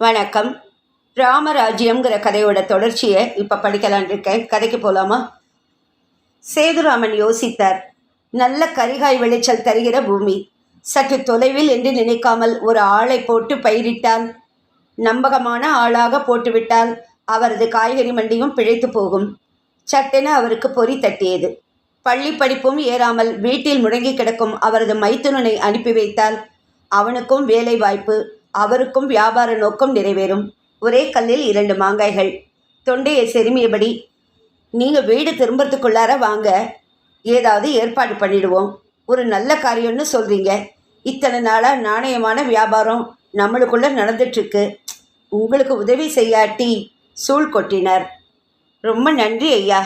வணக்கம். ராமராஜ்யம்ங்கிற கதையோட தொடர்ச்சியை இப்போ படிக்கலான் இருக்கேன். கதைக்கு போகலாமா சேதுராமன் யோசித்தார். நல்ல கரிகாய் விளைச்சல் தருகிற பூமி. சற்று தொலைவில் என்று நினைக்காமல் ஒரு ஆளை போட்டு பயிரிட்டால் நம்பகமான ஆளாக போட்டுவிட்டால் அவரது காய்கறி மண்டியும் பிழைத்து போகும். சட்டென அவருக்கு பொறி தட்டியது. பள்ளி படிப்பும் ஏறாமல் வீட்டில் முடங்கி கிடக்கும் அவரது மைத்துனனை அனுப்பி வைத்தால் அவனுக்கும் வேலை வாய்ப்பு அவருக்கும் வியாபார நோக்கம் நிறைவேறும். ஒரே கல்லில் இரண்டு மாங்காய்கள். தொண்டையை செருமியபடி நீங்கள் வீடு திரும்புறதுக்குள்ளார வாங்க. ஏதாவது ஏற்பாடு பண்ணிடுவோம். ஒரு நல்ல காரியம்னு சொல்கிறீங்க இத்தனை நாளாக நாணயமான வியாபாரம் நம்மளுக்குள்ளே நடந்துட்டுருக்கு. உங்களுக்கு உதவி செய்யாட்டி சூழ் கொட்டினார். ரொம்ப நன்றி ஐயா.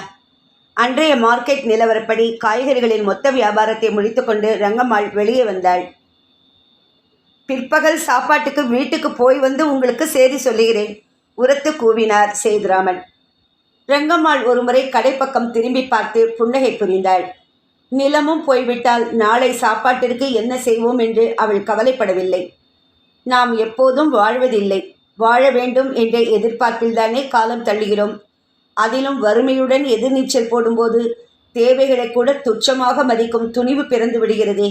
அன்றைய மார்க்கெட் நிலவரப்படி காய்கறிகளின் மொத்த வியாபாரத்தை முடித்துக்கொண்டு ரங்கம்மாள் வெளியே வந்தாள். பிற்பகல் சாப்பாட்டுக்கு வீட்டுக்கு போய் வந்து உங்களுக்கு செய்தி சொல்லுகிறேன். உரத்து கூவினார் சேதுராமன். ரங்கம்மாள் ஒருமுறை கடைப்பக்கம் திரும்பி பார்த்து புன்னகை புரிந்தாள். நிலமும் போய்விட்டால் நாளை சாப்பாட்டிற்கு என்ன செய்வோம் என்று அவள் கவலைப்படவில்லை. நாம் எப்போதும் வாழ்வதில்லை. வாழ வேண்டும் என்ற எதிர்பார்ப்பில்தானே காலம் தள்ளுகிறோம். அதிலும் வறுமையுடன் எதிர்நீச்சல் போடும்போது தேவைகளை கூட துச்சமாக மதிக்கும் துணிவு பிறந்து விடுகிறதே.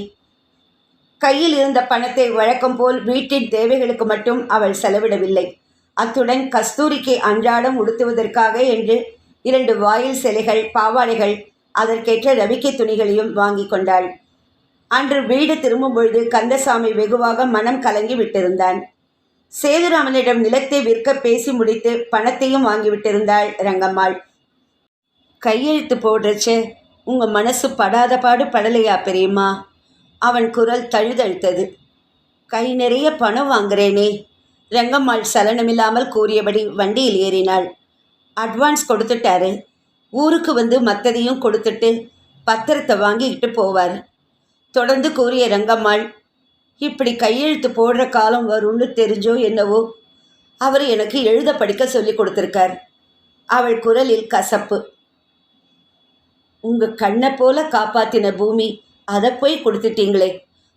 கையில் இருந்த பணத்தை வழக்கம் போல் வீட்டின் தேவைகளுக்கு மட்டும் அவள் செலவிடவில்லை. அத்துடன் கஸ்தூரிக்கு அன்றாடம் உடுத்துவதற்காக என்று இரண்டு வாயில் சிலைகள் பாவாடைகள் அதற்கேற்ற ரவிக்கை துணிகளையும் வாங்கி கொண்டாள். அன்று வீடு திரும்பும் பொழுது கந்தசாமி வெகுவாக மனம் கலங்கி விட்டிருந்தான். சேதுராமனிடம் நிலத்தை விற்க பேசி முடித்து பணத்தையும் வாங்கிவிட்டிருந்தாள் ரங்கம்மாள். கையெழுத்து போடுறச்சே உங்கள் மனசு படாத பாடு படலையா பெரியம்மா? அவன் குரல் தழுதழுத்தது. கை நிறைய பணம் வாங்குறேனே ரங்கம்மாள் சலனமில்லாமல் கூறியபடி வண்டியில் ஏறினாள். அட்வான்ஸ் கொடுத்துட்டாரு. ஊருக்கு வந்து மற்றதையும் கொடுத்துட்டு பத்திரத்தை வாங்கிக்கிட்டு போவார் தொடர்ந்து கூறிய ரங்கம்மாள். இப்படி கையெழுத்து போடுற காலம் வரும்னு தெரிஞ்சோ என்னவோ அவர் எனக்கு எழுத படிக்க சொல்லி கொடுத்துருக்கார். அவள் குரலில் கசப்பு. உங்கள் கண்ணை போல காப்பாத்தின பூமி அதை போய் கொடுத்துட்டீங்களே.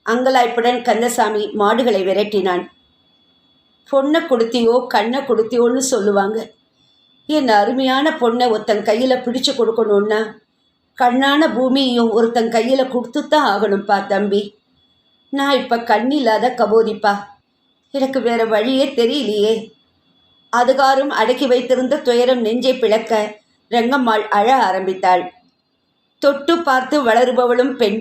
அங்கலாய்ப்புடன் கந்தசாமி மாடுகளை விரட்டினான். பொண்ணை கொடுத்தியோ கண்ணை கொடுத்தியோன்னு சொல்லுவாங்க. என் அருமையான பொண்ணை ஒருத்தன் கையில் பிடிச்சு கொடுக்கணுன்னா கண்ணான பூமியையும் ஒருத்தன் கையில் கொடுத்துத்தான் ஆகணும்ப்பா தம்பி. நான் இப்போ கண்ணில்லாத கபோதிப்பா. எனக்கு வேற வழியே தெரியலையே. அதுகாரும் அடக்கி வைத்திருந்த துயரம் நெஞ்சை பிளக்க ரங்கம்மாள் அழ ஆரம்பித்தாள். தொட்டு பார்த்து வளருபவளும் பெண்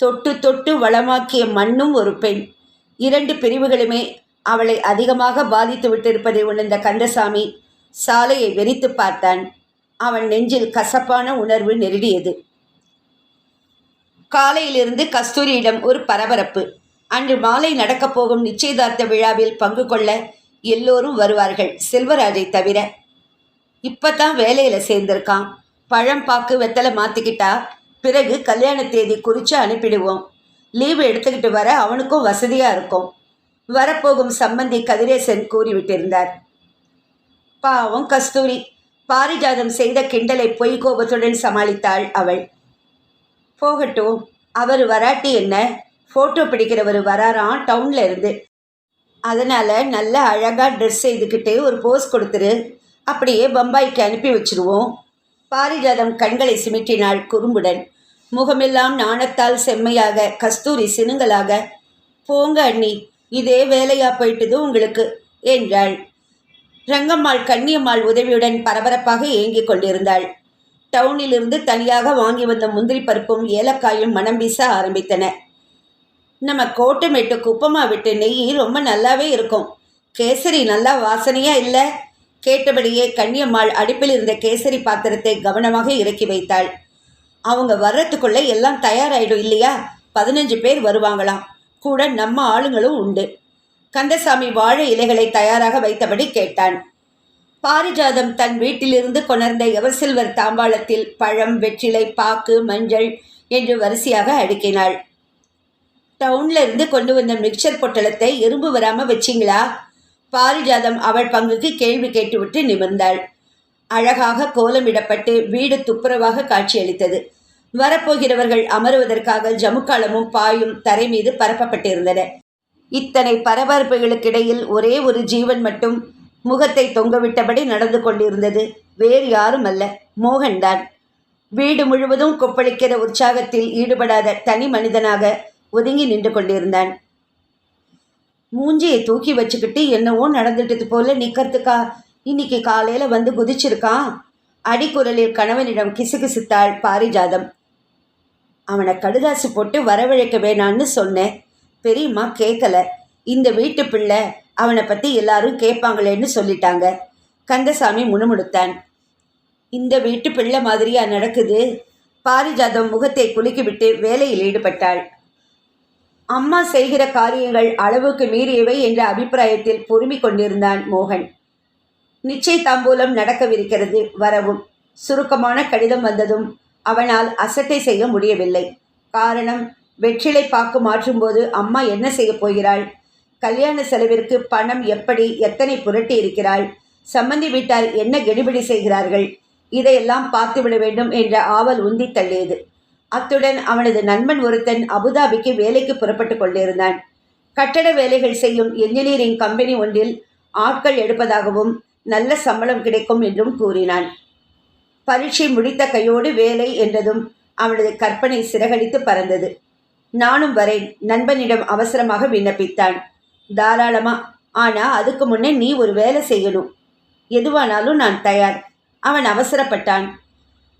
தொட்டு தொட்டு வளமாக்கிய மண்ணும் ஒரு பெண். இரண்டு பிரிவுகளுமே அவளை அதிகமாக பாதித்து விட்டிருப்பதை உணர்ந்த கந்தசாமி சாலையை வெறித்து பார்த்தான். அவன் நெஞ்சில் கசப்பான உணர்வு நெருடியது. காலையிலிருந்து கஸ்தூரியிடம் ஒரு பரபரப்பு. அன்று மாலை நடக்கப் போகும் நிச்சயதார்த்த விழாவில் பங்கு கொள்ள எல்லோரும் வருவார்கள் செல்வராஜை தவிர. இப்பதான் வேலையில சேர்ந்திருக்கான். பழம் பாக்கு வெத்தலை மாத்திக்கிட்டா பிறகு கல்யாண தேதி குறித்து அனுப்பிடுவோம். லீவு எடுத்துக்கிட்டு வர அவனுக்கும் வசதியாக இருக்கும். வரப்போகும் சம்பந்தி கதிரேசன் கூறிவிட்டிருந்தார். பாவம் கஸ்தூரி பாரிஜாதம் செய்த கிண்டலை பொய் கோபத்துடன் சமாளித்தாள் அவள். போகட்டும் அவர் வராட்டி என்ன? ஃபோட்டோ பிடிக்கிறவர் வராராம் டவுனில் இருந்து. அதனால் நல்ல அழகாக ட்ரெஸ் செய்துக்கிட்டே ஒரு போஸ் கொடுத்துரு. அப்படியே பம்பாய்க்கு அனுப்பி வச்சுருவோம். பாரிஜாதம் கண்களை சிமிட்டினாள் குறும்புடன். முகமெல்லாம் நாணத்தால் செம்மையாக கஸ்தூரி சினுங்களாக போங்க அண்ணி இதே வேலையா போயிட்டது உங்களுக்கு? என்றாள். ரங்கம்மாள் கண்ணியம்மாள் உதவியுடன் பரபரப்பாக ஏங்கிக் கொண்டிருந்தாள். டவுனிலிருந்து தனியாக வாங்கி வந்த முந்திரி பருப்பும் ஏலக்காயும் மனம் வீச ஆரம்பித்தன. நம்ம கோட்டமேட்டு குப்பமா விட்டு நெய் ரொம்ப நல்லாவே இருக்கும். கேசரி நல்லா வாசனையா இல்லை? கேட்டபடியே கன்னியம்மாள் அடுப்பில் இருந்த கேசரி பாத்திரத்தை கவனமாக இறக்கி வைத்தாள். அவங்க வர்றதுக்குள்ள எல்லாம் தயாராயிடும் இல்லையா? பதினஞ்சு பேர் வருவாங்களாம். கூட நம்ம ஆளுங்களும் உண்டு. கந்தசாமி வாழை இலைகளை தயாராக வைத்தபடி கேட்டான். பாரிஜாதம் தன் வீட்டிலிருந்து கொணர்ந்த எவர்சில்வர் தாம்பாளத்தில் பழம் வெற்றிலை பாக்கு மஞ்சள் என்று வரிசையாக அடுக்கினாள். டவுன்ல இருந்து கொண்டு வந்த மிக்சர் பொட்டலத்தை எறும்பு வராம வச்சிங்களா? பாரிஜாதம் அவள் பங்குக்கு கேள்வி கேட்டுவிட்டு நிமிர்ந்தாள். அழகாக கோலமிடப்பட்டு வீடு துப்புரவாக காட்சியளித்தது. வரப்போகிறவர்கள் அமருவதற்காக ஜமுக்காலமும் பாயும் தரை மீது பரப்பப்பட்டிருந்தன. இத்தனை பரபரப்புகளுக்கிடையில் ஒரே ஒரு ஜீவன் மட்டும் முகத்தை தொங்கவிட்டபடி நடந்து கொண்டிருந்தது. வேறு யாரும் அல்ல மோகன்தான். வீடு முழுவதும் கொப்பளிக்கிற உற்சாகத்தில் ஈடுபடாத தனி மனிதனாக ஒதுங்கி நின்று கொண்டிருந்தான். மூஞ்சியை தூக்கி வச்சுக்கிட்டு என்னவோ நடந்துட்டது போல நிக்கிறதுக்கா? இன்னைக்கு காலையில வந்து குதிச்சிருக்கான். அடிக்குரலில் கணவனிடம் கிசுகிசுத்தாள் பாரிஜாதம். அவனை கடுதாசு போட்டு வரவழைக்க வேணான்னு சொன்னேன். பெரியம்மா கேட்கல இந்த வீட்டு பிள்ளை அவனை பற்றி எல்லாரும் கேட்பாங்களேன்னு சொல்லிட்டாங்க. கந்தசாமி முணுமுணுத்தான். இந்த வீட்டு பிள்ளை மாதிரியா நடக்குது? பாரிஜாதம் முகத்தை குலுக்கிவிட்டு வேலையில் ஈடுபட்டாள். அம்மா செய்கிற காரியங்கள் அளவுக்கு மீறியவை என்ற அபிப்பிராயத்தில் பொறுமிக் கொண்டிருந்தான் மோகன். நிச்சய தாம்பூலம் நடக்கவிருக்கிறது வரவும். சுருக்கமான கடிதம் வந்ததும் அவனால் அசட்டை செய்ய முடியவில்லை. காரணம் வெற்றிலை பாக்கு மாற்றும்போது அம்மா என்ன செய்யப் போகிறாள்? கல்யாண செலவிற்கு பணம் எப்படி எத்தனை புரட்டி இருக்கிறாள்? சம்மந்தி வீட்டார் என்ன கெடுபிடி செய்கிறார்கள்? இதையெல்லாம் பார்த்துவிட வேண்டும் என்ற ஆவல் உந்தி தள்ளியது. அத்துடன் அவனது நண்பன் ஒருத்தன் அபுதாபிக்கு வேலைக்கு புறப்பட்டு கொண்டிருந்தான். கட்டட வேலைகள் செய்யும் என்ஜினியரிங் கம்பெனி ஒன்றில் ஆட்கள் எடுப்பதாகவும் நல்ல சம்பளம் கிடைக்கும் என்றும் கூறினான். பரீட்சை முடித்த கையோடு வேலை என்றதும் அவனது கற்பனை சிறகடித்து பறந்தது. நானும் வரேன். நண்பனிடம் அவசரமாக விண்ணப்பித்தான். தாராளமா ஆனா அதுக்கு முன்னே நீ ஒரு வேலை செய்யணும். எதுவானாலும் நான் தயார். அவன் அவசரப்பட்டான்.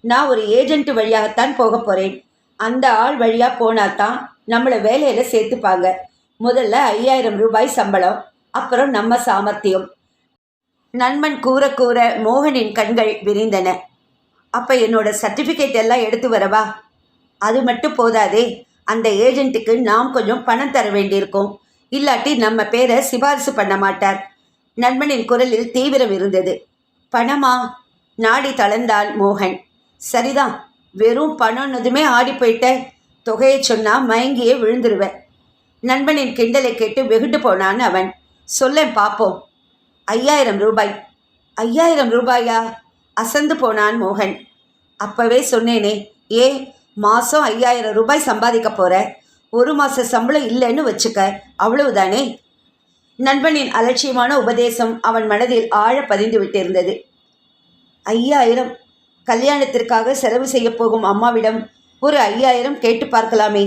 நான் ஒரு ஏஜென்ட் வழியாகத்தான் போக போகிறேன் அந்த ஆள் வழியாக போனாதான் நம்மளை வேலையில் சேர்த்துப்பாங்க. முதல்ல ஐயாயிரம் ரூபாய் சம்பளம் அப்புறம் நம்ம சாமர்த்தியம். நண்பன் கூற கூற மோகனின் கண்கள் விரிந்தன. அப்போ என்னோட சர்டிஃபிகேட் எல்லாம் எடுத்து வரவா? அது மட்டும் போதாதே அந்த ஏஜென்ட்டுக்கு நாம் கொஞ்சம் பணம் தர வேண்டியிருக்கும். இல்லாட்டி நம்ம பேரை சிபாரிசு பண்ண மாட்டார். நண்பனின் குரலில் தீவிரம் இருந்தது. பணமா? நாடி தளர்ந்தாள் மோகன். சரிதான். வெறும் பணம்னதுமே ஆடி போயிட்ட தொகையை சொன்னால் மயங்கியே விழுந்துருவேன். நண்பனின் கிண்டலை கேட்டு வெகுண்டு போனான் அவன். சொல்லேன் பார்ப்போம் ஐயாயிரம் ரூபாய். ஐயாயிரம் ரூபாயா? அசந்து போனான் மோகன். அப்பவே சொன்னேனே ஏ மாதம் ஐயாயிரம் ரூபாய் சம்பாதிக்க போற? ஒரு மாத சம்பளம் இல்லைன்னு வச்சுக்க அவ்வளவுதானே? நண்பனின் அலட்சியமான உபதேசம் அவன் மனதில் ஆழ பதிந்து விட்டிருந்தது. ஐயாயிரம் கல்யாணத்திற்காக செலவு செய்ய போகும் அம்மாவிடம் ஒரு ஐயாயிரம் கேட்டு பார்க்கலாமே.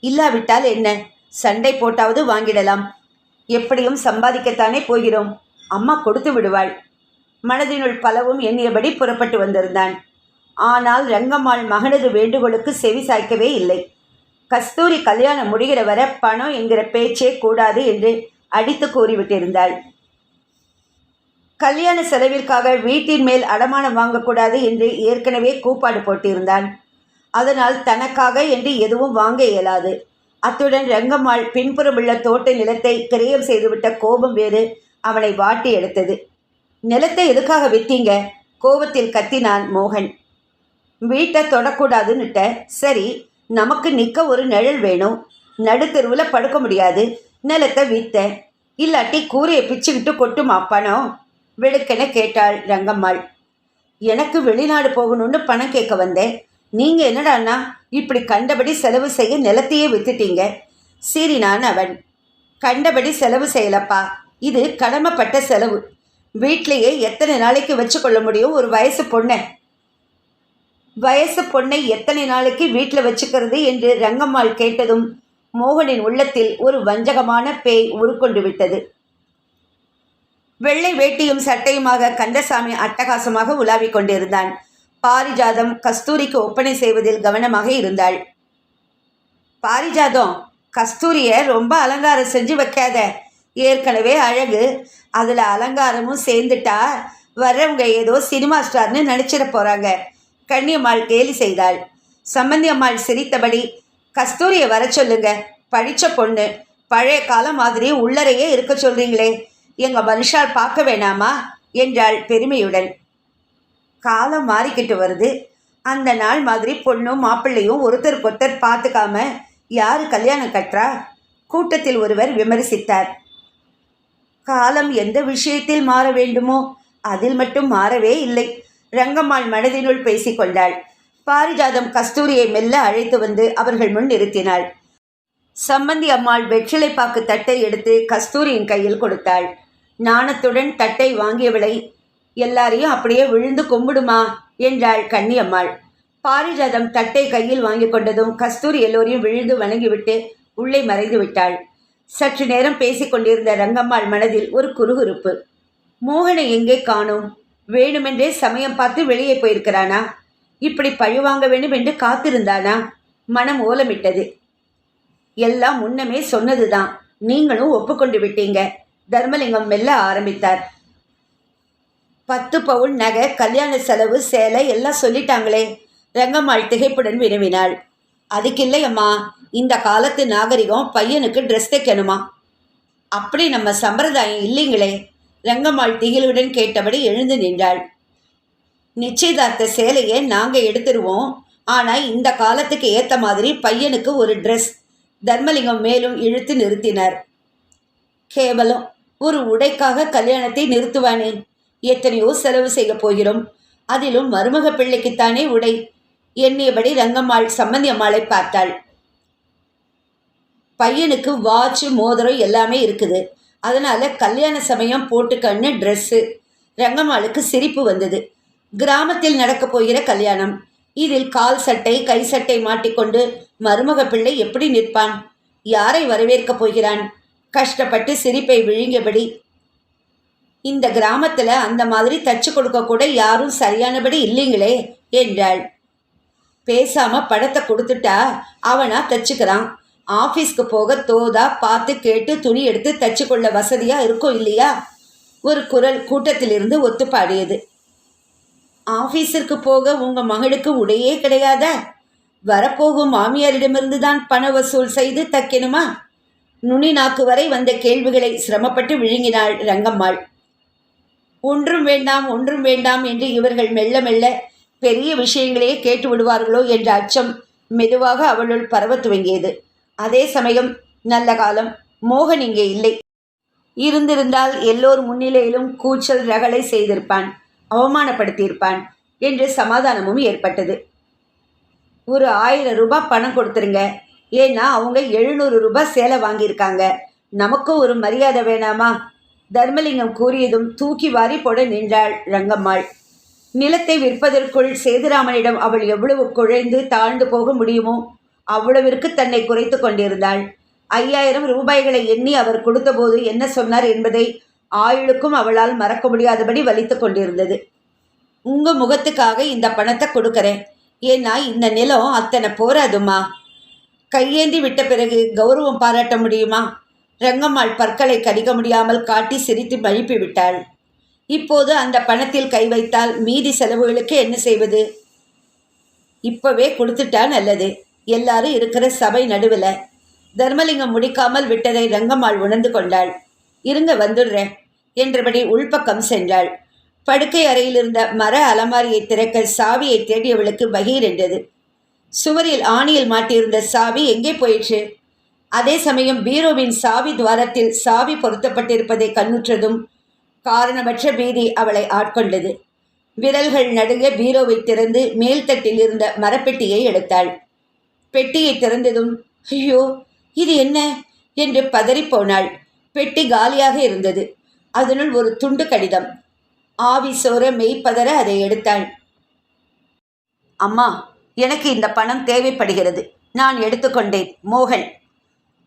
இல்லாவிட்டால் என்ன? சண்டை போட்டாவது வாங்கிடலாம். எப்படியும் சம்பாதிக்கத்தானே போகிறோம். அம்மா கொடுத்து விடுவாள். மனதினுள் பலவும் எண்ணியபடி புறப்பட்டு வந்திருந்தான். ஆனால் ரங்கம்மாள் மகனது வேண்டுகோளுக்கு செவி சாய்க்கவே இல்லை. கஸ்தூரி கல்யாணம் முடிகிற வரை பணம் என்கிற பேச்சே கூடாது என்று அடித்து கூறிவிட்டிருந்தாள். கல்யாண செலவிற்காக வீட்டின் மேல் அடமானம் வாங்கக்கூடாது என்று ஏற்கனவே கூப்பாடு போட்டிருந்தான். அதனால் தனக்காக என்று எதுவும் வாங்க இயலாது. அத்துடன் ரங்கம்மாள் பின்புறமுள்ள தோட்ட நிலத்தை கிரயம் செய்துவிட்ட கோபம் வேறு அவனை வாட்டி எடுத்தது. நிலத்தை எதுக்காக வித்தீங்க? கோபத்தில் கத்தினான் மோகன். வீட்டை தொடக்கூடாதுன்னுட்ட. சரி நமக்கு நிற்க ஒரு நிழல் வேணும். நடுத்தெருவில் படுக்க முடியாது. நிலத்தை வித்த இல்லாட்டி கூரையை பிச்சுக்கிட்டு கொட்டுமா பணம் வெடுக்கென கேட்டாள் ரங்கம்மாள். எனக்கு வெளிநாடு போகணும்னு பணம் கேட்க வந்தேன். நீங்கள் என்னடாண்ணா இப்படி கண்டபடி செலவு செய்ய நிலத்தையே வித்துட்டீங்க? சீறினான் அவன். கண்டபடி செலவு செய்யலப்பா இது கடமைப்பட்ட செலவு. வீட்டிலேயே எத்தனை நாளைக்கு வச்சுக்கொள்ள முடியும் ஒரு வயசு பொண்ணை? வயசு பொண்ணை எத்தனை நாளைக்கு வீட்டில் வச்சுக்கிறது என்று ரங்கம்மாள் கேட்டதும் மோகனின் உள்ளத்தில் ஒரு வஞ்சகமான பேய் உருக்கொண்டு விட்டது. வெள்ளை வேட்டியும் சட்டையுமாக கந்தசாமி அட்டகாசமாக உலாவிக் கொண்டிருந்தான். பாரிஜாதம் கஸ்தூரிக்கு ஒப்பனை செய்வதில் கவனமாக இருந்தாள். பாரிஜாதம் கஸ்தூரியை ரொம்ப அலங்காரம் செஞ்சு வைக்காத. ஏற்கனவே அழகு. அதில் அலங்காரமும் சேர்ந்துட்டா வர்றவங்க ஏதோ சினிமா ஸ்டார்னு நினச்சிட போகிறாங்க கண்ணியம்மாள் கேலி செய்தாள். சம்பந்தி அம்மாள் சிரித்தபடி கஸ்தூரியை வர சொல்லுங்க. படித்த பொண்ணு. பழைய காலம் மாதிரி உள்ளறையே இருக்க சொல்கிறீங்களே எங்கள் மனுஷால் பார்க்க வேணாமா? என்றாள் பெருமையுடன். காலம் மாறிக்கிட்டு வருது. அந்த நாள் மாதிரி பொண்ணும் மாப்பிள்ளையும் ஒருத்தருக்கொருத்தர் பார்த்துக்காம யார் கல்யாணம் கட்டுறா? கூட்டத்தில் ஒருவர் விமர்சித்தார். காலம் எந்த விஷயத்தில் மாற வேண்டுமோ அதில் மட்டும் மாறவே இல்லை. ரங்கம்மாள் மனதினுள் பேசிக்கொண்டாள். பாரிஜாதம் கஸ்தூரியை மெல்ல அழைத்து வந்து அவர்கள் முன் நிறுத்தினாள். சம்பந்தி அம்மாள் வெற்றிலை பாக்கு தட்டை எடுத்து கஸ்தூரியின் கையில் கொடுத்தாள். நாணத்துடன் தட்டை வாங்கியவளை எல்லாரையும் அப்படியே விழுந்து கும்பிடுமா? என்றாள் கன்னியம்மாள். பாரிஜாதம் தட்டை கையில் வாங்கி கொண்டதும் கஸ்தூரி எல்லோரையும் விழுந்து வணங்கிவிட்டு உள்ளே மறைந்து விட்டாள். சற்று நேரம் பேசிக் கொண்டிருந்த ரங்கம்மாள் மனதில் ஒரு குறுகுறுப்பு. மோகனை எங்கே காணோம்? வேணுமென்றே சமயம் பார்த்து வெளியே போயிருக்கிறானா? இப்படி பழிவாங்க வேண்டும் என்று காத்திருந்தானா? மனம் ஓலமிட்டது. எல்லாம் முன்னமே சொன்னதுதான். நீங்களும் ஒப்புக்கொண்டு விட்டீங்க. தர்மலிங்கம் மெல்ல ஆரம்பித்தார். பத்து பவுன் நகை கல்யாண செலவு சேலை எல்லாம் சொல்லிட்டாங்களே. ரங்கம்மாள் திகைப்புடன் வினவினாள். அதுக்கு இல்லையம்மா இந்த காலத்து நாகரிகம் பையனுக்கு ட்ரெஸ் தைக்கணுமா? அப்படி நம்ம சம்பிரதாயம் இல்லைங்களே ரங்கம்மாள் திகிலுடன் கேட்டபடி எழுந்து நின்றாள். நிச்சயதார்த்த சேலையை நாங்கள் எடுத்துருவோம். ஆனால் இந்த காலத்துக்கு ஏற்ற மாதிரி பையனுக்கு ஒரு ட்ரெஸ் தர்மலிங்கம் மேலும் இழுத்து நிறுத்தினார். கேவலம் ஒரு உடைக்காக கல்யாணத்தை நிறுத்துவானேன். எத்தனையோ செலவு செய்ய போகிறோம். அதிலும் மருமக பிள்ளைக்குத்தானே உடை. எண்ணியபடி ரங்கம்மாள் சம்பந்தி அம்மாளை பார்த்தாள். பையனுக்கு வாட்சு மோதிரம் எல்லாமே இருக்குது. அதனால கல்யாண சமயம் போட்டுக்கன்னு ட்ரெஸ்ஸு ரங்கம்மாளுக்கு சிரிப்பு வந்தது. கிராமத்தில் நடக்கப் போகிற கல்யாணம். இதில் கால் சட்டை கை சட்டை மாட்டிக்கொண்டு மருமக பிள்ளை எப்படி நிற்பான்? யாரை வரவேற்கப் போகிறான்? கஷ்டப்பட்டு சிரிப்பை விழுங்கியபடி. இந்த கிராமத்தில் அந்த மாதிரி தச்சு கொடுக்க கூட யாரும் சரியானபடி இல்லைங்களே என்றாள். பேசாம படத்தை கொடுத்துட்டா அவனா தச்சுக்கிறான். ஆஃபீஸ்க்கு போக தோதா பார்த்து கேட்டு துணி எடுத்து தச்சு கொள்ள வசதியாக இருக்கும் இல்லையா? ஒரு குரல் கூட்டத்திலிருந்து ஒத்துப்பாடியது. ஆஃபீஸிற்கு போக உங்கள் மகளுக்கு உடையே கிடையாத? வரப்போகும் மாமியாரிடமிருந்து தான் பண வசூல் செய்து தைக்கணுமா? நுனி நாக்கு வரை வந்த கேள்விகளை சிரமப்பட்டு விழுங்கினாள் ரங்கம்மாள். ஒன்றும் வேண்டாம் ஒன்றும் வேண்டாம் என்று இவர்கள் மெல்ல மெல்ல பெரிய விஷயங்களையே கேட்டு விடுவார்களோ என்ற அச்சம் மெதுவாக அவளுள் பரவத் துவங்கியது. அதே சமயம் நல்ல காலம் மோகன் இங்கே இல்லை. இருந்திருந்தால் எல்லோர் முன்னிலையிலும் கூச்சல் ரகளை செய்திருப்பான் அவமானப்படுத்தியிருப்பான் என்று சமாதானமும் ஏற்பட்டது. ஒரு ஆயிரம் ரூபாய் பணம் கொடுத்துருங்க ஏன்னா அவங்க எழுநூறு ரூபாய் சேலை வாங்கியிருக்காங்க. நமக்கும் ஒரு மரியாதை வேணாமா? தர்மலிங்கம் கூறியதும் தூக்கி வாரி போட நின்றாள் ரங்கம்மாள். நிலத்தை விற்பதற்குள் சேதுராமனிடம் அவள் எவ்வளவு குழைந்து தாழ்ந்து போக முடியுமோ அவ்வளவிற்கு தன்னை குறைத்து கொண்டிருந்தாள். ஐயாயிரம் ரூபாய்களை எண்ணி அவர் கொடுத்தபோது என்ன சொன்னார் என்பதை ஆயுளுக்கும் அவளால் மறக்க முடியாதபடி வலித்து கொண்டிருந்தது. உங்க முகத்துக்காக இந்த பணத்தை கொடுக்கறேன். ஏன்னா இந்த நிலம் அத்தனை போராதுமா கையேந்தி விட்ட பிறகு கௌரவம் பாராட்ட முடியுமா? ரங்கம்மாள் பற்களை கடிக்க முடியாமல் காட்டி சிரித்து மழுப்பி விட்டாள். இப்போது அந்த பணத்தில் கை வைத்தால் மீதி செலவுகளுக்கு என்ன செய்வது? இப்பவே கொடுத்துட்டா நல்லது. எல்லாரும் இருக்கிற சபை நடுவில். தர்மலிங்கம் முடிக்காமல் விட்டதை ரங்கம்மாள் உணர்ந்து கொண்டாள். இருங்க வந்துடுறேன் என்றபடி உள்பக்கம் சென்றாள். படுக்கை அறையில் இருந்த மர அலமாரியை திறக்க சாவியை தேடியவளுக்கு பகீர் என்றது. சுவரில் ஆணியில் மாட்டியிருந்த சாவி எங்கே போயிற்று? அதே சமயம் பீரோவின் சாவி துவாரத்தில் சாவி பொருத்தப்பட்டிருப்பதை கண்ணுற்றதும் காரணமற்ற பீதி அவளை ஆட்கொண்டது. விரல்கள் நடுங்க பீரோவை திறந்து மேல்தட்டில் இருந்த மரப்பெட்டியை எடுத்தாள். பெட்டியை திறந்ததும் ஐயோ இது என்ன? என்று பதறிப்போனாள். பெட்டி காலியாக இருந்தது. அதனுள் ஒரு துண்டு கடிதம். ஆவி சோர மெய்ப்பதற அதை எடுத்தாள். அம்மா எனக்கு இந்த பணம் தேவைப்படுகிறது. நான் எடுத்துக்கொண்டேன். மோகன்.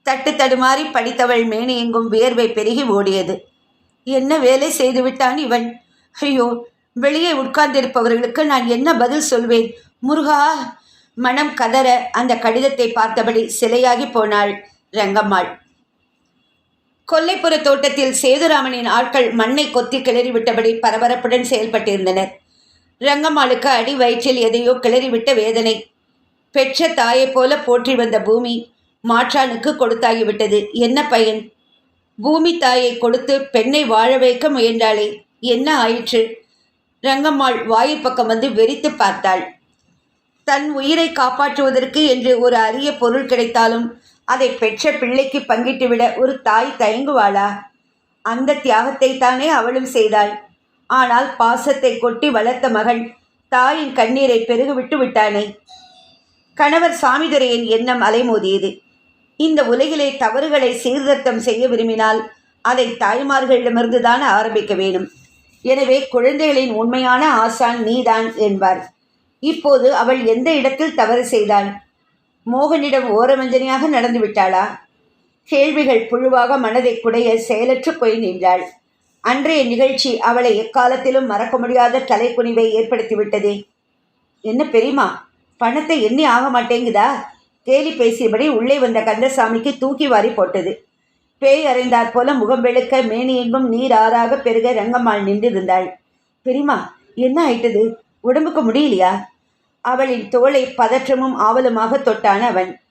தட்டு தடுமாறி படித்தவள் மேனி எங்கும் வியர்வை பெருகி ஓடியது. என்ன வேலை செய்துவிட்டான் இவன்? ஐயோ வெளியே உட்கார்ந்திருப்பவர்களுக்கு நான் என்ன பதில் சொல்வேன்? முருகா மனம் கதற அந்த கடிதத்தை பார்த்தபடி சிலையாகி போனாள் ரங்கம்மாள். கொல்லைப்புற தோட்டத்தில் சேதுராமனின் ஆட்கள் மண்ணை கொத்தி கிளறிவிட்டபடி பரபரப்புடன் செயல்பட்டிருந்தனர். ரங்கம்மாளுக்கு அடி வயிற்றில் எதையோ கிளறிவிட்ட வேதனை. பெற்ற தாயைப் போல போற்றி வந்த பூமி மாற்றானுக்கு கொடுத்தாகிவிட்டது. என்ன பயன்? பூமி தாயை கொடுத்து பெண்ணை வாழ வைக்க முயன்றாளே என்ன ஆயிற்று? ரங்கம்மாள் வாயு பக்கம் வந்து வெறித்து பார்த்தாள். தன் உயிரை காப்பாற்றுவதற்கு என்று ஒரு அரிய பொருள் கிடைத்தாலும் அதை பெற்ற பிள்ளைக்கு பங்கிட்டுவிட ஒரு தாய் தயங்குவாளா? அந்த தியாகத்தை தானே அவளும் செய்தாள். ஆனால் பாசத்தை கொட்டி வளர்த்த மகன் தாயின் கண்ணீரை பெருகுவிட்டு விட்டானே. கணவர் சாமிதுரையின் எண்ணம் அலைமோதியது. இந்த உலகிலே தவறுகளை சீர்திருத்தம் செய்ய விரும்பினால் அதை தாய்மார்களிடமிருந்து தான் ஆரம்பிக்க வேணும். எனவே குழந்தைகளின் உண்மையான ஆசான் நீதான் என்பார். இப்போது அவள் எந்த இடத்தில் தவறு செய்தாள்? மோகனிடம் ஓரவஞ்சனையாக நடந்து விட்டாளா கேள்விகள் புழுவாக மனதை குடைய செயலற்று போய் நின்றாள். அன்றைய நிகழ்ச்சி அவளை எக்காலத்திலும் மறக்க முடியாத தலைக்குனிவை ஏற்படுத்திவிட்டதே. என்ன பெரியமா பணத்தை எண்ணி ஆக மாட்டேங்குதா? கேலி பேசியபடி உள்ளே வந்த கந்தசாமிக்கு தூக்கி வாரி போட்டது. பேய் அறைந்தாற் போல முகம் வெளுக்க மேனி நீர் ஆறாக பெருக ரங்கம்மாள் நின்றிருந்தாள். பெரியமா என்ன ஆயிட்டது? உடம்புக்கு முடியலையா? அவளின் தோளை பதற்றமும் ஆவலுமாக தொட்டான் அவன்.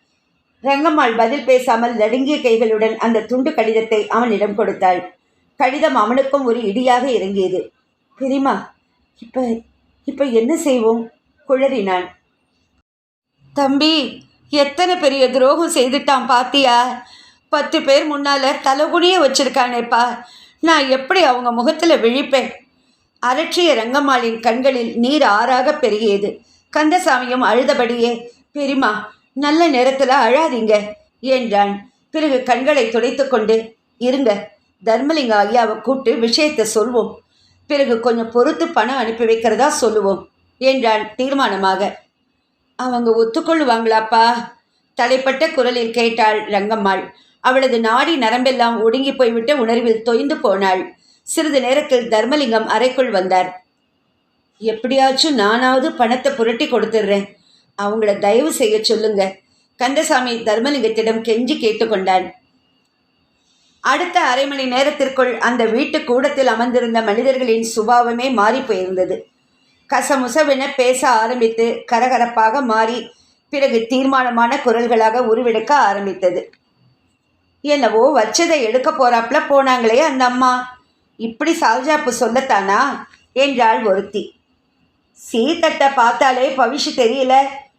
ரங்கம்மாள் பதில் பேசாமல் நடுங்கிய கைகளுடன் அந்த துண்டு கடிதத்தை அவனிடம் கொடுத்தாள். கடிதம் அவனுக்கும் ஒரு இடியாக இறங்கியது. பெரியமா இப்ப இப்ப என்ன செய்வோம்? குழறினான். தம்பி எத்தனை பெரிய துரோகம் செய்துட்டான் பாத்தியா? பத்து பேர் முன்னால் தலைகுனிய வச்சிருக்கானேப்பா. நான் எப்படி அவங்க முகத்தில் விழிப்பேன்? அரட்சிய ரங்கம்மாளின் கண்களில் நீர் ஆறாக பெருகியது. கந்தசாமியும் அழுதபடியே பெரியமா நல்ல நேரத்தில் அழாதீங்க என்றான். பிறகு கண்களை துடைத்து கொண்டு இருங்க தர்மலிங்க ஐயாவை கூப்பிட்டு விஷயத்தை சொல்வோம். பிறகு கொஞ்சம் பொறுத்து பணம் அனுப்பி வைக்கிறதா சொல்லுவோம் என்றான் தீர்மானமாக. அவங்க ஒத்துக்கொள்ளுவாங்களாப்பா? தலைப்பட்ட குரலில் கேட்டாள் ரங்கம்மாள். அவளது நாடி நரம்பெல்லாம் ஒடுங்கி போய்விட்ட உணர்வில் தொய்ந்து போனாள். சிறிது நேரத்தில் தர்மலிங்கம் அறைக்குள் வந்தார். எப்படியாச்சும் நானாவது பணத்தை புரட்டி கொடுத்துட்றேன். அவங்கள தயவு செய்ய சொல்லுங்க. கந்தசாமி தர்மலிங்கத்திடம் கெஞ்சி கேட்டுக்கொண்டான். அடுத்த அரை மணி நேரத்திற்குள் அந்த வீட்டு கூடத்தில் அமர்ந்திருந்த மனிதர்களின் சுபாவமே மாறி போயிருந்தது. கசமுசவென பேச ஆரம்பித்து கரகரப்பாக மாறி பிறகு தீர்மானமான குரல்களாக உருவெடுக்க ஆரம்பித்தது. என்னவோ வச்சதை எடுக்க போறாப்புல போனாங்களே அந்த அம்மா. இப்படி சால்ஜாப்பு சொல்லத்தானா? என்றாள் ஒருத்தி. சீத்தட்டை பார்த்தாலே பவிஷு தெரியல.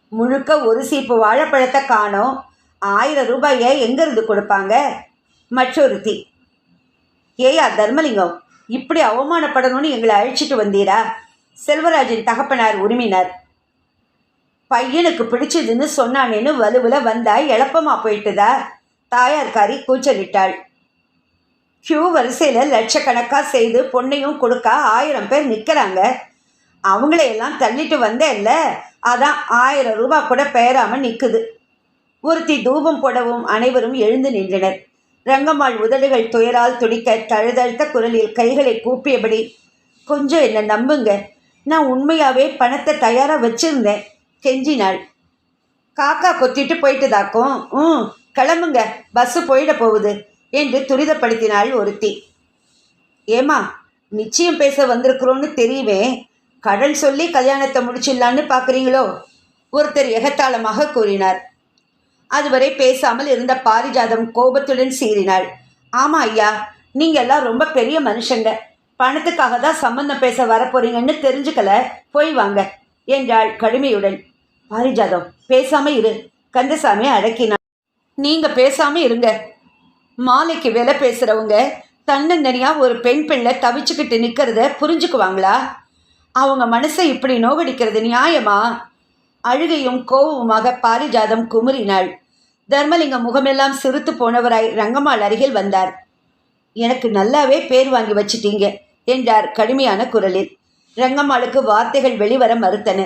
முழுக்க ஒரு சீப்பு வாழைப்பழத்தை காணோம். ஆயிரம் ரூபாயை எங்கேருந்து கொடுப்பாங்க? மற்றொருத்தி. ஏயா தர்மலிங்கம் இப்படி அவமானப்படணும்னு எங்களை அழைச்சிட்டு வந்தீரா? செல்வராஜின் தகப்பனார் உரிமைனார். பையனுக்கு பிடிச்சதுன்னு சொன்னானேன்னு வலுவில் வந்தா எளப்பமா போயிட்டுதா? தாயார்காரி கூச்சலிட்டாள். கியூ வரிசையில் லட்சக்கணக்காக செய்து பொண்ணையும் கொடுக்க ஆயிரம் பேர் நிற்கிறாங்க அவங்களையெல்லாம் தள்ளிட்டு வந்தேன்ல அதான் ஆயிரம் ரூபா கூட பெயராமல் நிற்குது ஒருத்தி தூபம் போடவும் அனைவரும் எழுந்து நின்றனர். ரங்கம்மாள் உதடுகள் துயரால் துடிக்க தழுதழுத்த குரலில் கைகளை கூப்பியபடி கொஞ்சம் என்னை நம்புங்க. நான் உண்மையாகவே பணத்தை தயாராக வச்சிருந்தேன் கெஞ்சினாள். காக்கா கொத்திட்டு போயிட்டுதாக்கும் ம் கிளம்புங்க. பஸ்ஸு போயிட போகுது என்று துரிதப்படுத்தினாள் ஒருத்தி. ஏமா நிச்சயம் பேச வந்திருக்கிறோன்னு தெரியுமே. கடன் சொல்லி கல்யாணத்தை முடிச்சிடலான்னு பார்க்குறீங்களோ ஒருத்தர் எகத்தாளமாக கூறினார். அதுவரை பேசாமல் இருந்த பாரிஜாதம் கோபத்துடன் சீறினாள். ஆமா ஐயா நீங்க எல்லாம் ரொம்ப பெரிய மனுஷங்க. பணத்துக்காக தான் சம்பந்தம் பேச வரப்போறீங்கன்னு தெரிஞ்சுக்கல. போய் வாங்க என்றாள் கடுமையுடன். பாரிஜாதம் பேசாம இரு கந்தசாமி அடக்கினான். நீங்க பேசாம இருங்க. மாலைக்கு விலை பேசுறவங்க தன்னந்தனியா ஒரு பெண் பிள்ளை தவிச்சுக்கிட்டு நிற்கிறத புரிஞ்சுக்குவாங்களா? அவங்க மனசை இப்படி நோகடிக்கிறது நியாயமா? அழுகையும் கோபமாக பாரிஜாதம் குமுறினாள். தர்மலிங்கம் முகமெல்லாம் சிரித்து போனவராய் ரங்கம்மாள் அருகில் வந்தார். எனக்கு நல்லாவே பேர் வாங்கி வச்சிட்டீங்க என்றார் கடுமையான குரலில். ரங்கம்மாளுக்கு வார்த்தைகள் வெளிவர மறுத்தன.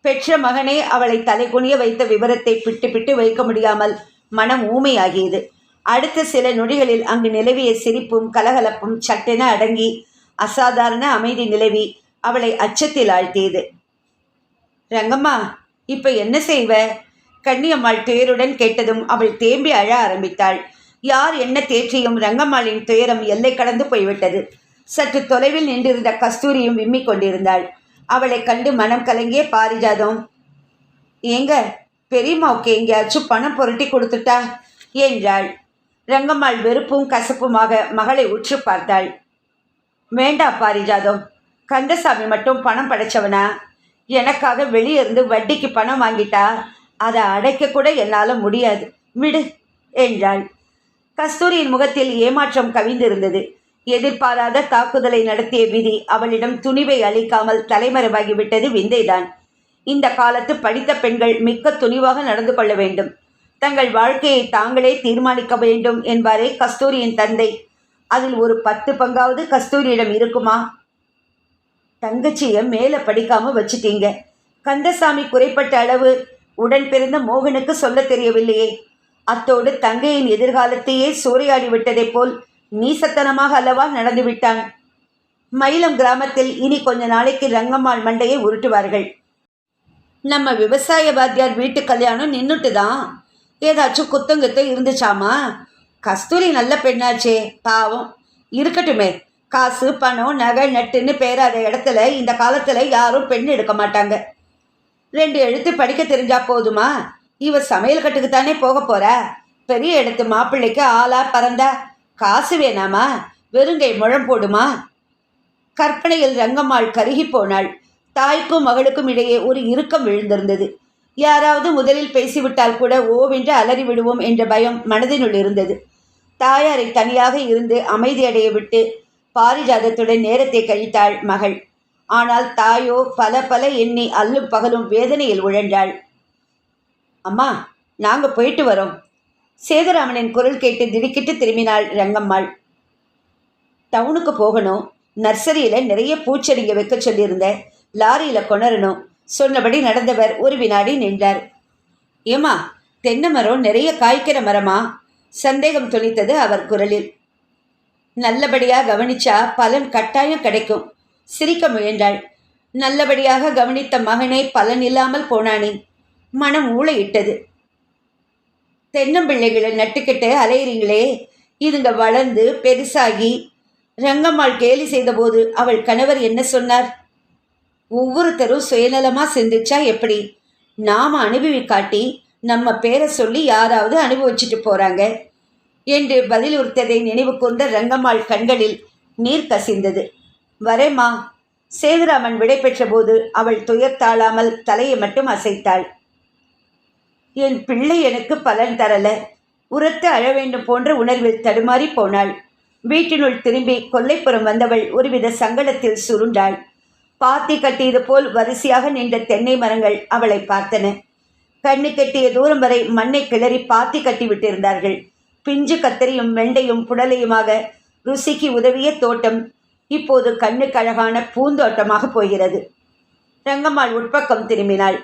பெற்ற மகனே அவளை தலைகுனிய வைத்த விவரத்தை பிட்டு பிட்டு வைக்க முடியாமல் மனம் ஊமையாகியது. அடுத்த சில நொடிகளில் அங்கு நிலவிய சிரிப்பும் கலகலப்பும் சட்டென அடங்கி அசாதாரண அமைதி நிலவி அவளை அச்சத்தில் ஆழ்த்தியது. ரங்கம்மா இப்ப என்ன செய்வ? கண்ணியம்மாள் துயருடன் கேட்டதும் அவள் தேம்பி அழ ஆரம்பித்தாள். யார் என்ன தேற்றியும் ரங்கம்மாளின் துயரம் எல்லை கடந்து போய்விட்டது. சற்று தொலைவில் நின்றிருந்த கஸ்தூரியும் விம்மிக் கொண்டிருந்தாள். அவளை கண்டு மனம் கலங்கிய பாரிஜாதம் ஏங்க பெரியம்மாவுக்கு எங்கேயாச்சும் பணம் புரட்டி கொடுத்துட்டா? என்றாள். ரங்கம்மாள் வெறுப்பும் கசப்புமாக மகளை உற்று பார்த்தாள். வேண்டா பாரிஜாதம் கந்தசாமி மட்டும் பணம் படைச்சவனா? எனக்காக வெளியே இருந்து வட்டிக்கு பணம் வாங்கிட்டா? அதை அடைக்க கூட என்னால் முடியாது. விடு என்றாள். கஸ்தூரியின் முகத்தில் ஏமாற்றம் கவிந்திருந்தது. எதிர்பாராத தாக்குதலை நடத்திய விதி அவளிடம் துணிவை அளிக்காமல் தலைமறைவாகிவிட்டது விந்தைதான். இந்த காலத்து படித்த பெண்கள் மிக்க துணிவாக நடந்து கொள்ள வேண்டும். தங்கள் வாழ்க்கையை தாங்களே தீர்மானிக்க வேண்டும் என்பாரே கஸ்தூரியின் தந்தை. அதில் ஒரு பத்து பங்காவது கஸ்தூரியிடம் இருக்குமா? தங்கச்சியை மேலே படிக்காம வச்சிட்டீங்க. கந்தசாமி குறைப்பட்ட அளவு உடன் பிறந்த மோகனுக்கு சொல்ல தெரியவில்லையே. அத்தோடு தங்கையின் எதிர்காலத்தையே சூறையாடி விட்டதைப் போல் நீசத்தனமாக அல்லவா நடந்து விட்டான். மயிலம் கிராமத்தில் இனி கொஞ்ச நாளைக்கு ரங்கம்மாள் மண்டையை உருட்டுவார்கள். நம்ம விவசாய வாத்தியார் வீட்டு கல்யாணம் நின்றுட்டு தான் ஏதாச்சும் குத்தங்குத்தம் இருந்துச்சாமா? கஸ்தூரி நல்ல பெண்ணாச்சே பாவம். இருக்கட்டுமே காசு பணம் நகை நட்டுன்னு பேராத இடத்துல இந்த காலத்தில் யாரும் பெண் எடுக்க மாட்டாங்க. ரெண்டு எழுத்து படிக்க தெரிஞ்சா போதுமா? இவ சமையல் கட்டுக்குத்தானே போக போறா. பெரிய இடத்து மாப்பிள்ளைக்கு ஆளா பறந்தா காசு வேணாமா? வெறுங்கை முழம் போடுமா? கற்பனையில் ரங்கம்மாள் கருகி போனாள். தாய்க்கும் மகளுக்கும் இடையே ஒரு இறுக்கம் விழுந்திருந்தது. யாராவது முதலில் பேசிவிட்டால் கூட ஓவென்று அலறி விடுவோம் என்ற பயம் மனதினுள் இருந்தது. தாயாரை தனியாக இருந்து அமைதியடைய விட்டு பாரிஜாதத்துடன் நேரத்தை கழித்தாள் மகள். ஆனால் தாயோ பல பல எண்ணி அல்லும் பகலும் வேதனையில் உழன்றாள். அம்மா நாங்க போயிட்டு வரோம். சேதுராமனின் குரல் கேட்டு திடுக்கிட்டு திரும்பினாள் ரங்கம்மாள். டவுனுக்கு போகணும். நர்சரியில் நிறைய பூச்செடிங்க வைக்க சொல்லியிருந்தேன் லாரியில் கொணரணும். சொன்னபடி நடந்தவர் ஒரு வினாடி நின்றார். ஏமா தென்னை மரம் நிறைய காய்க்கிற மரமா? சந்தேகம் துணித்தது அவர் குரலில். நல்லபடியாக கவனிச்சா பலன் கட்டாயம் கிடைக்கும். சிரிக்க முயன்றாள். நல்லபடியாக கவனித்த மகனே பலன் இல்லாமல் போனானே மனம் ஊழையிட்டது தென்னம்பிள்ளைகளை நட்டுக்கிட்டு அலையிறீங்களே. இதுங்க வளர்ந்து பெருசாகி ரங்கம்மாள் கேலி செய்தபோது அவள் கணவர் என்ன சொன்னார்? ஒவ்வொருத்தரும் சுயநலமாக சிந்திச்சா எப்படி? நாம் அனுபவிக்காட்டி நம்ம பேரை சொல்லி யாராவது அனுபவிச்சுட்டு போகிறாங்க என்று பதில் உறுத்ததை நினைவு கூர்ந்த ரங்கம்மாள் கண்களில் நீர் கசிந்தது. வரேம்மா. சேதுராமன் விடை பெற்றபோது அவள் துயர்த்தாளாமல் தலையை மட்டும் அசைத்தாள். என் பிள்ளை எனக்கு பலன் தரல. உரத்து அழ வேண்டும் போன்ற உணர்வில் தடுமாறி போனாள். வீட்டினுள் திரும்பி கொல்லைப்புறம் வந்தவள் ஒருவித சங்கடத்தில் சுருண்டாள். பாத்தி கட்டியது போல் வரிசையாக நின்ற தென்னை மரங்கள் அவளை பார்த்தன. கண்ணு கட்டிய தூரம் வரை மண்ணை கிளறி பாத்தி கட்டி விட்டிருந்தார்கள். பிஞ்சு கத்தரியும் வெண்டையும் புடலையுமாக ருசிக்கு உதவிய தோட்டம் இப்போது கண்ணுக்கு அழகான பூந்தோட்டமாக போகிறது. ரங்கம்மாள் உட்பக்கம் திரும்பினாள்.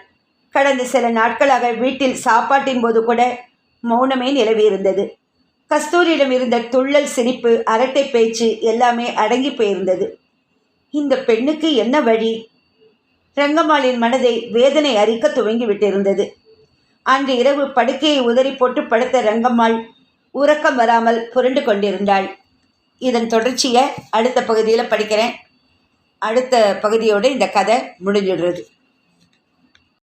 கடந்த சில நாட்களாக வீட்டில் சாப்பாட்டின் போது கூட மௌனமே நிலவியிருந்தது. கஸ்தூரியிடம் இருந்த துள்ளல் சிரிப்பு அரட்டை பேச்சு எல்லாமே அடங்கி போயிருந்தது. இந்த பெண்ணுக்கு என்ன வழி? ரங்கம்மாளின் மனதை வேதனை அரிக்க துவங்கி விட்டிருந்தது அன்று இரவு படுக்கையை உதறி போட்டு படுத்த ரங்கம்மாள் உறக்கம் வராமல் புரண்டு கொண்டிருந்தாள். இதன் தொடர்ச்சியை அடுத்த பகுதியில் படிக்கிறேன். அடுத்த பகுதியோடு இந்த கதை முடிஞ்சிடுறது.